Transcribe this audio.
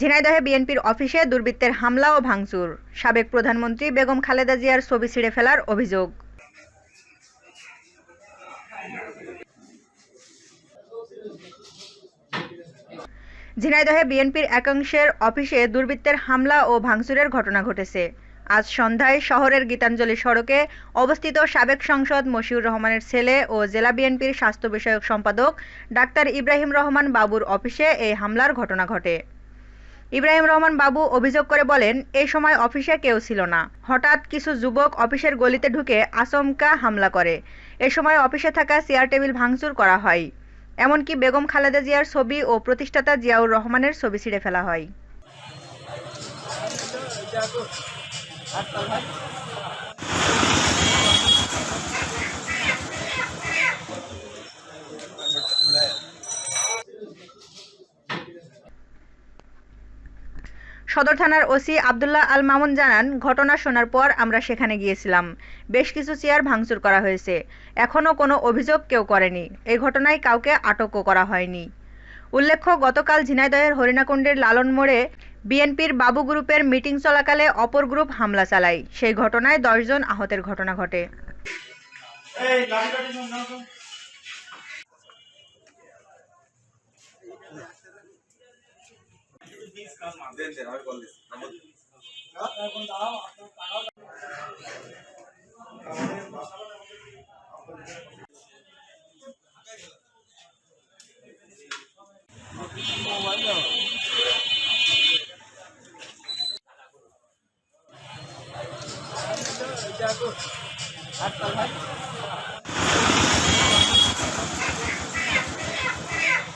ঝিনাইদহে বিএনপির অফিসে দুর্বৃত্তের হামলা ও ভাঙচুর। সাবেক প্রধানমন্ত্রী বেগম খালেদা জিয়ার ছবি ছিঁড়ে ফেলার অভিযোগ। ঝিনাইদহে বিএনপির একাংশের অফিসে দুর্বৃত্তের হামলা ও ভাঙচুরের ঘটনা ঘটেছে। আজ সন্ধ্যায় শহরের গীতাঞ্জলি সড়কে অবস্থিত সাবেক সংসদ মশিউর রহমানের ছেলে ও জেলা বিএনপির স্বাস্থ্য বিষয়ক সম্পাদক ডাক্তার ইব্রাহিম রহমান বাবুর অফিসে এই হামলার ঘটনা ঘটে। ইব্রাহিম রহমান বাবু অভিযোগ করে বলেন এই সময় অফিসে কেউ ছিল না। হঠাৎ কিছু যুবক অফিসের গলিতে ঢুকে আচমকা হামলা করে। এ সময় অফিসে থাকা চেয়ার টেবিল ভাঙচুর করা হয়। এমনকি বেগম খালেদা জিয়ার ছবি ও প্রতিষ্ঠাতা জিয়াউর রহমানের ছবি ছিঁড়ে ফেলা হয়। সদর থানার ওসি আবদুল্লাহ আল মামুন জানান, ঘটনা শোনার পর আমরা সেখানে গিয়েছিলাম। বেশ কিছু চেয়ার ভাঙচুর করা হয়েছে। এখনও কোনো অভিযোগ কেউ করেনি। এই ঘটনায় কাউকে আটকও করা হয়নি। উল্লেখ্য, গতকাল ঝিনাইদহের হরিণাকুণ্ডের লালন মোড়ে বিএনপির বাবু গ্রুপের মিটিং চলাকালে অপর গ্রুপ হামলা চালায়। সেই ঘটনায় দশজন আহতের ঘটনা ঘটে। দেন দেন আমি বল দিচ্ছি আটটা ভাই